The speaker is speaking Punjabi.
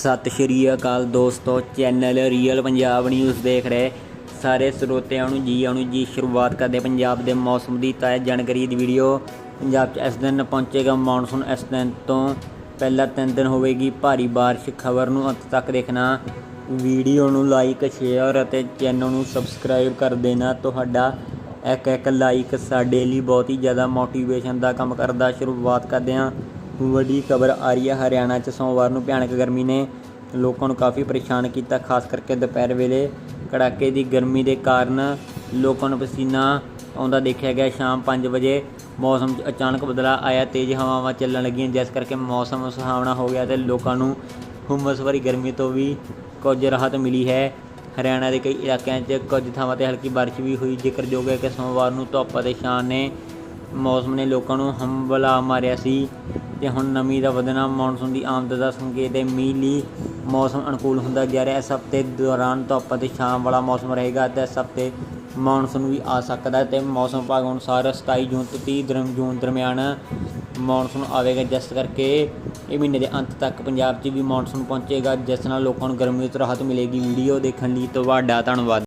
ਸਤਿ ਸ਼੍ਰੀ ਅਕਾਲ ਦੋਸਤੋ, ਚੈਨਲ ਰੀਅਲ ਪੰਜਾਬ ਨਿਊਜ਼ ਦੇਖ ਰਹੇ ਸਾਰੇ ਸਰੋਤਿਆਂ ਨੂੰ ਜੀ ਆਉਣ ਜੀ, ਸ਼ੁਰੂਆਤ ਕਰਦੇ ਪੰਜਾਬ ਦੇ ਮੌਸਮ ਦੀ ਤਾਜ਼ਾ ਜਾਣਕਾਰੀ ਦੀ ਵੀਡੀਓ ਪੰਜਾਬ 'ਚ ਇਸ ਦਿਨ ਪਹੁੰਚੇਗਾ ਮੌਨਸੂਨ ਇਸ ਦਿਨ ਤੋਂ ਪਹਿਲਾਂ ਤਿੰਨ ਦਿਨ ਹੋਵੇਗੀ ਭਾਰੀ ਬਾਰਿਸ਼, ਖਬਰ ਨੂੰ ਅੰਤ ਤੱਕ ਦੇਖਣਾ। ਵੀਡੀਓ ਨੂੰ ਲਾਈਕ ਸ਼ੇਅਰ ਅਤੇ ਚੈਨਲ ਨੂੰ ਸਬਸਕ੍ਰਾਈਬ ਕਰ ਦੇਣਾ। ਤੁਹਾਡਾ ਇੱਕ ਇੱਕ ਲਾਈਕ ਸਾਡੇ ਲਈ ਬਹੁਤ ਹੀ ਜ਼ਿਆਦਾ ਮੋਟੀਵੇਸ਼ਨ ਦਾ ਕੰਮ ਕਰਦਾ। ਸ਼ੁਰੂਆਤ ਕਰਦੇ ਹਾਂ। ਵੱਡੀ ਖਬਰ ਆ ਰਹੀ ਹੈ। ਹਰਿਆਣਾ 'ਚ ਸੋਮਵਾਰ ਨੂੰ ਭਿਆਨਕ ਗਰਮੀ ਨੇ ਲੋਕਾਂ ਨੂੰ ਕਾਫੀ ਪਰੇਸ਼ਾਨ ਕੀਤਾ, ਖਾਸ ਕਰਕੇ ਦੁਪਹਿਰ ਵੇਲੇ। ਕੜਾਕੇ ਦੀ ਗਰਮੀ ਦੇ ਕਾਰਨ ਲੋਕਾਂ ਨੂੰ ਪਸੀਨਾ ਆਉਂਦਾ ਦੇਖਿਆ ਗਿਆ। ਸ਼ਾਮ 5 ਵਜੇ ਮੌਸਮ 'ਚ ਅਚਾਨਕ ਬਦਲਾਅ ਆਇਆ, ਤੇਜ਼ ਹਵਾਵਾਂ ਚੱਲਣ ਲੱਗੀਆਂ। ਜਿਸ ਕਰਕੇ ਮੌਸਮ ਸੁਹਾਵਣਾ ਹੋ ਗਿਆ ਤੇ ਲੋਕਾਂ ਨੂੰ ਹੁੰਮਸ ਭਰੀ ਗਰਮੀ ਤੋਂ ਵੀ ਕੁਝ ਰਾਹਤ ਮਿਲੀ ਹੈ। ਹਰਿਆਣਾ ਦੇ ਕਈ ਇਲਾਕਿਆਂ 'ਚ ਕੁਝ ਥਾਵਾਂ ਤੇ ਹਲਕੀ ਬਾਰਿਸ਼ ਵੀ ਹੋਈ। ਜ਼ਿਕਰਯੋਗ ਹੈ ਕਿ ਸੋਮਵਾਰ ਨੂੰ ਧੁੱਪ ਅਤੇ ਛਾਂ ਨੇ ਮੌਸਮ ਨੇ ਲੋਕਾਂ ਨੂੰ ਹੰਬਲਾ ਮਾਰਿਆ ਸੀ। ਤੇ ਹੁਣ ਨਮੀ ਦਾ ਵਧਣਾ ਮੌਨਸੂਨ ਦੀ ਆਮਦ ਦਾ ਸੰਕੇਤ ਹੈ। ਮੀਂਹ ਲਈ ਮੌਸਮ ਅਨੁਕੂਲ ਹੁੰਦਾ ਜਾ ਰਿਹਾ ਇਸ ਹਫ਼ਤੇ ਦੌਰਾਨ ਧੁੱਪ ਅਤੇ ਛਾਂ ਵਾਲਾ ਮੌਸਮ ਰਹੇਗਾ ਤੇ ਇਸ ਹਫ਼ਤੇ ਮੌਨਸੂਨ ਵੀ ਆ ਸਕਦਾ ਹੈ ਤੇ ਮੌਸਮ ਵਿਭਾਗ ਅਨੁਸਾਰ 27 ਜੂਨ ਤੋਂ 30 ਦਰਮ- ਜੂਨ ਦਰਮਿਆਨ ਮੌਨਸੂਨ ਆਵੇਗਾ। ਜਿਸ ਕਰਕੇ ਇਹ ਮਹੀਨੇ ਦੇ ਅੰਤ ਤੱਕ ਪੰਜਾਬ 'ਚ ਵੀ ਮੌਨਸੂਨ ਪਹੁੰਚੇਗਾ, ਜਿਸ ਨਾਲ ਲੋਕਾਂ ਨੂੰ ਗਰਮੀ ਤੋਂ ਰਾਹਤ ਮਿਲੇਗੀ। ਵੀਡੀਓ ਦੇਖਣ ਲਈ ਤੁਹਾਡਾ ਧੰਨਵਾਦ।